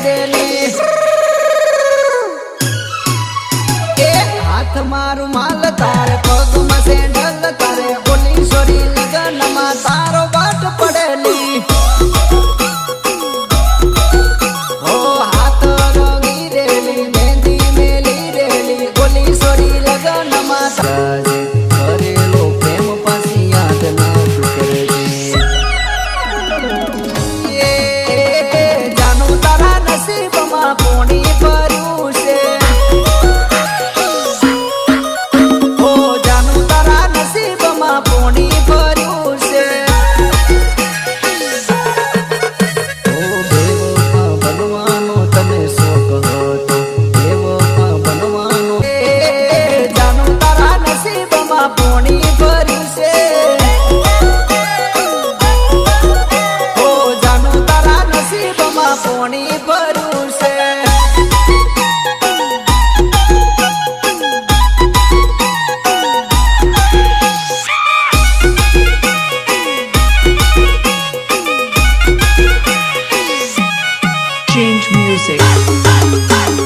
લાગેલી. એ હાથ મારું માલ તાર પગમાં પડેલી. change music.